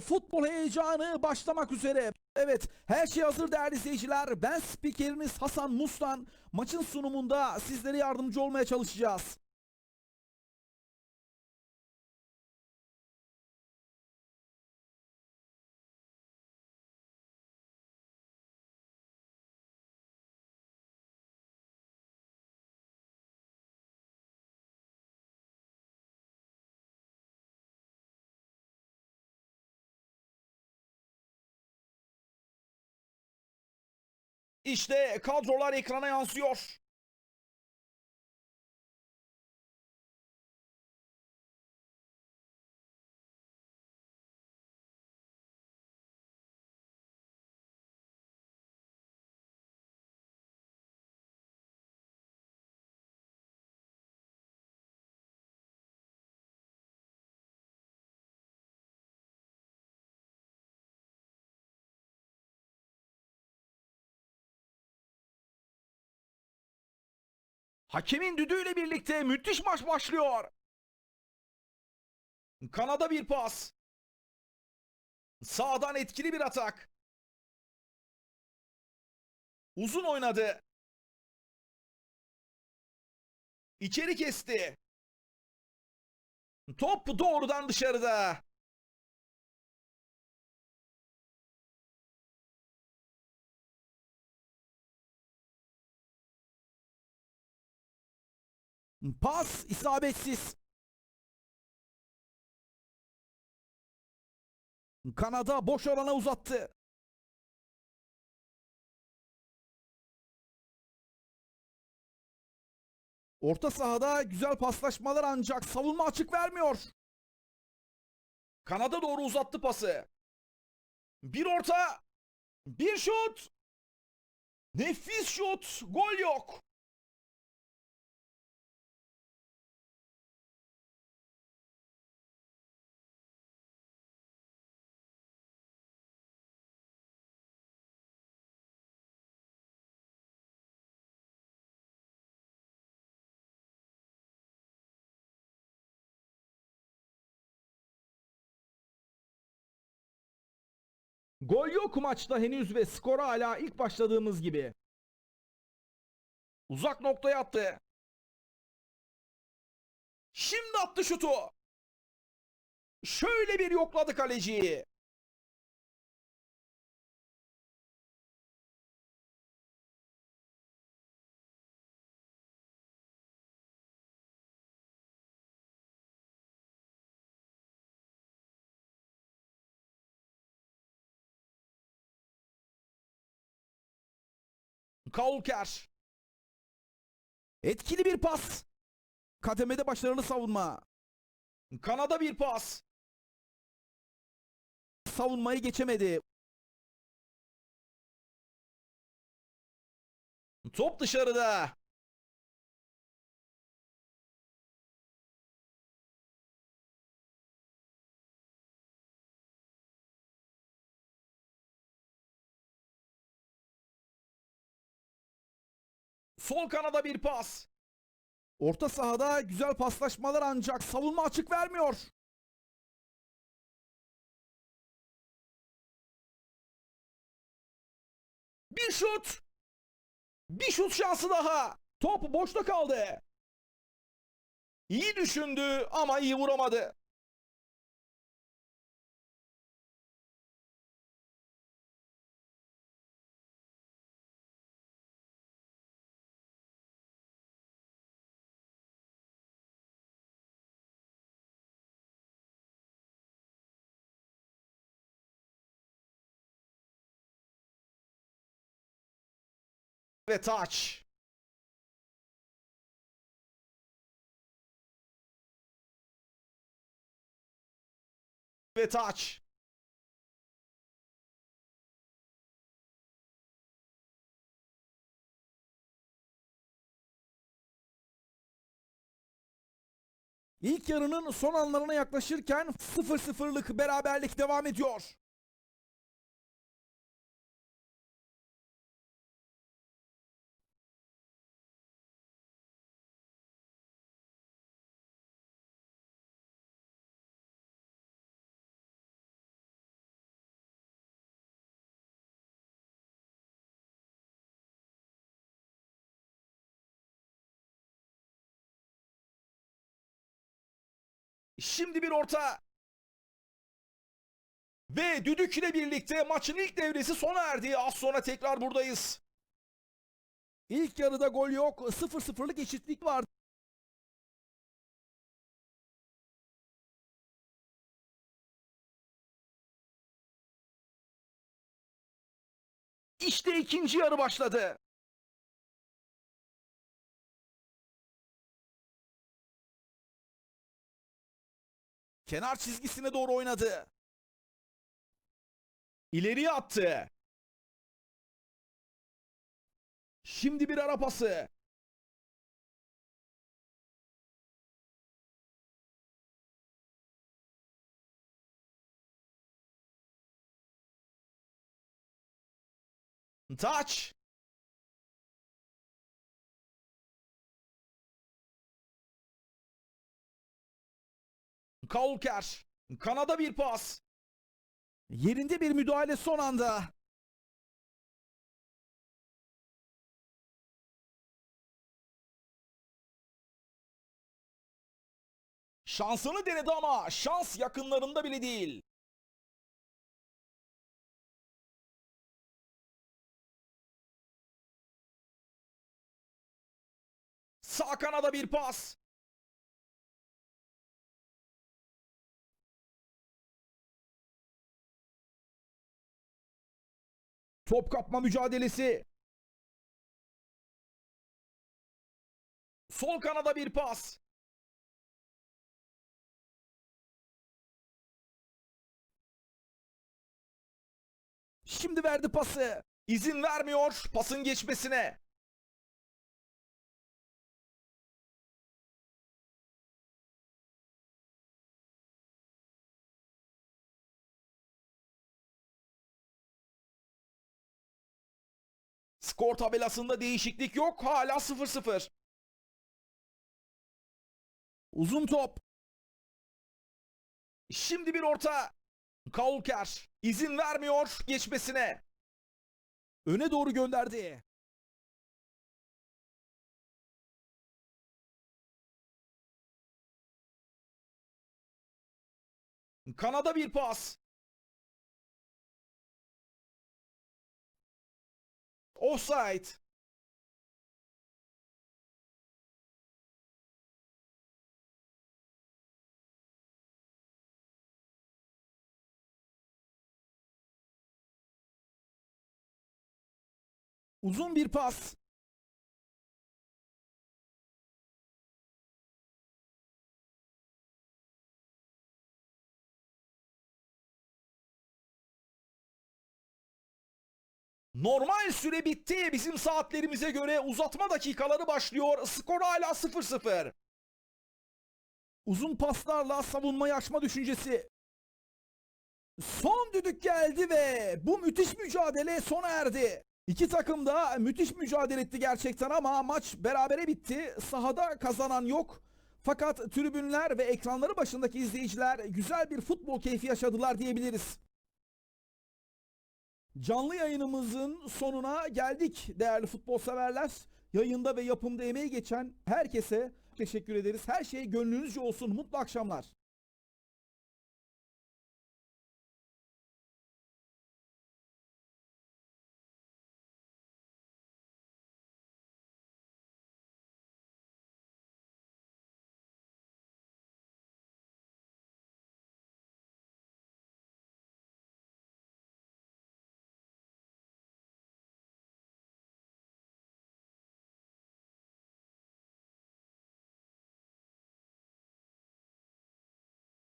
Futbol heyecanı başlamak üzere. Evet her şey hazır değerli izleyiciler. Ben spikeriniz Hasan Mustan. Maçın sunumunda sizlere yardımcı olmaya çalışacağız. İşte kadrolar ekrana yansıyor. Hakemin düdüğüyle birlikte müthiş maç başlıyor. Kanada bir pas. Sağdan etkili bir atak. Uzun oynadı. İçeri kesti. Top doğrudan dışarıda. Pas isabetsiz. Kanada boş alana uzattı. Orta sahada güzel paslaşmalar ancak savunma açık vermiyor. Kanada doğru uzattı pası. Bir orta, bir şut. Nefis şut, gol yok. Gol yok maçta henüz ve skor hala ilk başladığımız gibi. Uzak noktaya attı. Şimdi attı şutu. Şöyle bir yokladı kaleciyi. Kaulker. Etkili bir pas. Kademede başarılı savunma. Kanada bir pas. Savunmayı geçemedi. Top dışarıda. Sol kanada bir pas. Orta sahada güzel paslaşmalar ancak savunma açık vermiyor. Bir şut. Bir şut şansı daha. Top boşta kaldı. İyi düşündü ama iyi vuramadı. Ve taç. Ve taç. İlk yarının son anlarına yaklaşırken 0-0'lık beraberlik devam ediyor. Şimdi bir orta. Ve düdük ile birlikte maçın ilk devresi sona erdi. Az sonra tekrar buradayız. İlk yarıda gol yok. 0-0'lık eşitlik var. İşte ikinci yarı başladı. Kenar çizgisine doğru oynadı. İleriye attı. Şimdi bir ara pası. Taç. Kaulker. Kanada bir pas. Yerinde bir müdahale son anda. Şansını denedi ama şans yakınlarında bile değil. Sağ kanada bir pas. Top kapma mücadelesi. Sol kanada bir pas. Şimdi verdi pası. İzin vermiyor pasın geçmesine. Skor tabelasında değişiklik yok. Hala 0-0. Uzun top. Şimdi bir orta. Kaulker izin vermiyor geçmesine. Öne doğru gönderdi. Kanada bir pas. Offside. Uzun bir pas. Normal süre bitti. Bizim saatlerimize göre uzatma dakikaları başlıyor. Skor hala 0-0. Uzun paslarla savunmayı açma düşüncesi. Son düdük geldi ve bu müthiş mücadele sona erdi. İki takım da müthiş mücadele etti gerçekten ama maç berabere bitti. Sahada kazanan yok. Fakat tribünler ve ekranları başındaki izleyiciler güzel bir futbol keyfi yaşadılar diyebiliriz. Canlı yayınımızın sonuna geldik değerli futbol severler. Yayında ve yapımda emeği geçen herkese teşekkür ederiz. Her şey gönlünüzce olsun. Mutlu akşamlar.